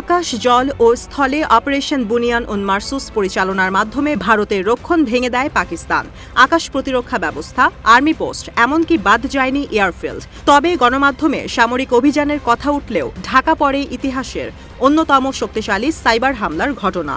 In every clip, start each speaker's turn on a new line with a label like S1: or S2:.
S1: আকাশ, জল ও স্থলে অপারেশন বুনিয়ান উন মারসুস পরিচালনার মাধ্যমে ভারতের রক্ষণ ভেঙে দেয় পাকিস্তান। আকাশ প্রতিরক্ষা ব্যবস্থা, আর্মি পোস্ট, এমনকি বাদ যায়নি এয়ারফিল্ড। তবে গণমাধ্যমে সামরিক অভিযানের কথা উঠলেও ঢাকা পড়ে ইতিহাসের অন্যতম শক্তিশালী সাইবার হামলার ঘটনা।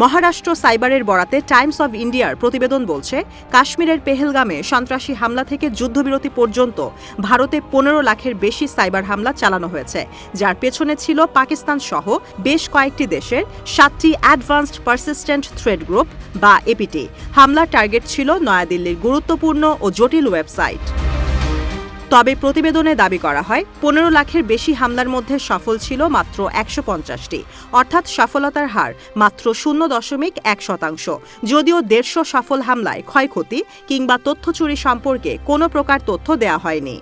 S1: মহারাষ্ট্র সাইবারের বরাতে টাইমস অব ইন্ডিয়ার প্রতিবেদন বলছে, কাশ্মীরের পেহেলগামে সন্ত্রাসী হামলা থেকে যুদ্ধবিরতি পর্যন্ত ভারতে পনেরো লাখের বেশি সাইবার হামলা চালানো হয়েছে। যার পেছনে ছিল পাকিস্তান সহ বেশ কয়েকটি দেশের সাতটি অ্যাডভান্সড পারসিস্টেন্ট থ্রেড গ্রুপ বা এপিটি হামলার টার্গেট ছিল নয়াদিল্লির গুরুত্বপূর্ণ ও জটিল ওয়েবসাইট। তবে প্রতিবেদনে দাবি করা হয়, পনেরো লাখের বেশি হামলার মধ্যে সফল ছিল মাত্র একশো পঞ্চাশটি, অর্থাৎ সফলতার হার মাত্র শূন্য দশমিক এক শতাংশ। যদিও দেড়শো সফল হামলায় ক্ষয়ক্ষতি কিংবা তথ্য চুরি সম্পর্কে কোনো প্রকার তথ্য দেওয়া হয়নি।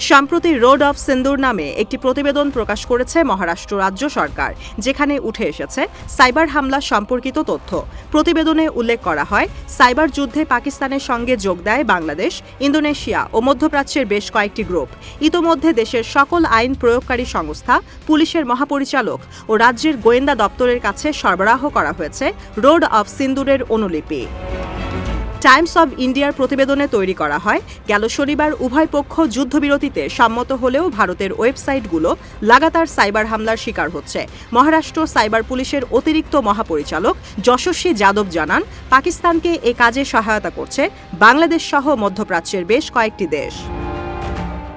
S1: সম্প্রতি রোড অফ সিন্দুর নামে একটি প্রতিবেদন প্রকাশ করেছে মহারাষ্ট্র রাজ্য সরকার, যেখানে উঠে এসেছে সাইবার হামলা সম্পর্কিত তথ্য। প্রতিবেদনে উল্লেখ করা হয়, সাইবার যুদ্ধে পাকিস্তানের সঙ্গে যোগ দেয় বাংলাদেশ, ইন্দোনেশিয়া ও মধ্যপ্রাচ্যের বেশ কয়েকটি গ্রুপ। ইতোমধ্যে দেশের সকল আইন প্রয়োগকারী সংস্থা, পুলিশের মহাপরিচালক ও রাজ্যের গোয়েন্দা দপ্তরের কাছে সরবরাহ করা হয়েছে রোড অফ সিন্দুরের অনুলিপি। টাইমস অব ইন্ডিয়ার প্রতিবেদনে তৈরি করা হয়। গেল শনিবার উভয় পক্ষ যুদ্ধবিরতিতে সম্মত হলেও ভারতের ওয়েবসাইটগুলো লাগাতার সাইবার হামলার শিকার হচ্ছে। মহারাষ্ট্র সাইবার পুলিশের অতিরিক্ত মহাপরিচালক যশস্বী যাদব জানান, পাকিস্তানকে এ কাজে সহায়তা করছে বাংলাদেশ সহ মধ্যপ্রাচ্যের বেশ কয়েকটি দেশ।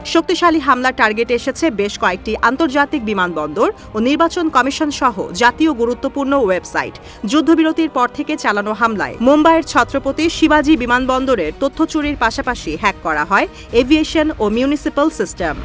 S1: শক্তিশালী হামলার টার্গেটে এসেছে বেশ কয়েকটি আন্তর্জাতিক বিমানবন্দর ও নির্বাচন কমিশন সহ জাতীয় গুরুত্বপূর্ণ ওয়েবসাইট। যুদ্ধবিরতির পর থেকে চালানো হামলায় মুম্বাইয়ের ছত্রপতি শিবাজি বিমানবন্দরের তথ্য চুরির পাশাপাশি হ্যাক করা হয় এভিয়েশন ও মিউনিসিপ্যাল সিস্টেম।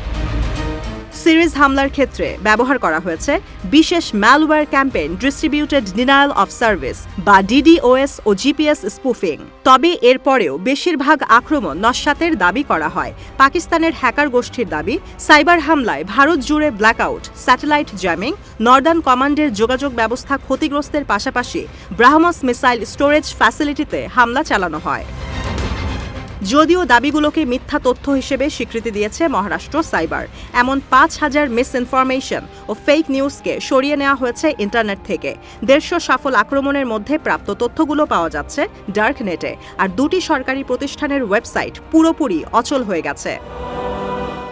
S1: সিরিজ হামলার ক্ষেত্রে ব্যবহার করা হয়েছে বিশেষ malware campaign distributed denial of service বা ডিডিওএস ও জিপিএস স্পুফিং তবে এরপরেও বেশিরভাগ আক্রমণ নস্যাতের দাবি করা হয়। পাকিস্তানের হ্যাকার গোষ্ঠীর দাবি, সাইবার হামলায় ভারত জুড়ে ব্ল্যাকআউট স্যাটেলাইট জ্যামিং নর্দার্ন কমান্ডের যোগাযোগ ব্যবস্থা ক্ষতিগ্রস্তের পাশাপাশি ব্রাহ্মস মিসাইল স্টোরেজ ফ্যাসিলিটিতে হামলা চালানো হয়। যদিও দাবিগুলোকে মিথ্যা তথ্য হিসেবে স্বীকৃতি দিয়েছে মহারাষ্ট্র সাইবার। এমন পাঁচ হাজার মিস ইনফরমেশন ও ফেক নিউজকে সরিয়ে নেওয়া হয়েছে ইন্টারনেট থেকে। দেড়শো সফল আক্রমণের মধ্যে প্রাপ্ত তথ্যগুলো পাওয়া যাচ্ছে ডার্ক নেটে আর দুটি সরকারি প্রতিষ্ঠানের ওয়েবসাইট পুরোপুরি অচল হয়ে গেছে।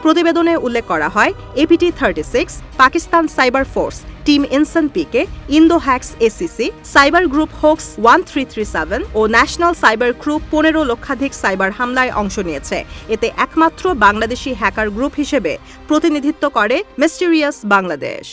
S1: প্রতিবেদনে উল্লেখ করা হয় APT thirty six Pakistan cyber force, team insane PK, Indo hacks ACC cyber group hoax one three three seven ও ন্যাশনাল সাইবার গ্রুপ পনেরো লক্ষাধিক সাইবার হামলায় অংশ নিয়েছে। এতে একমাত্র বাংলাদেশি হ্যাকার গ্রুপ হিসেবে প্রতিনিধিত্ব করে মিস্টেরিয়াস বাংলাদেশ।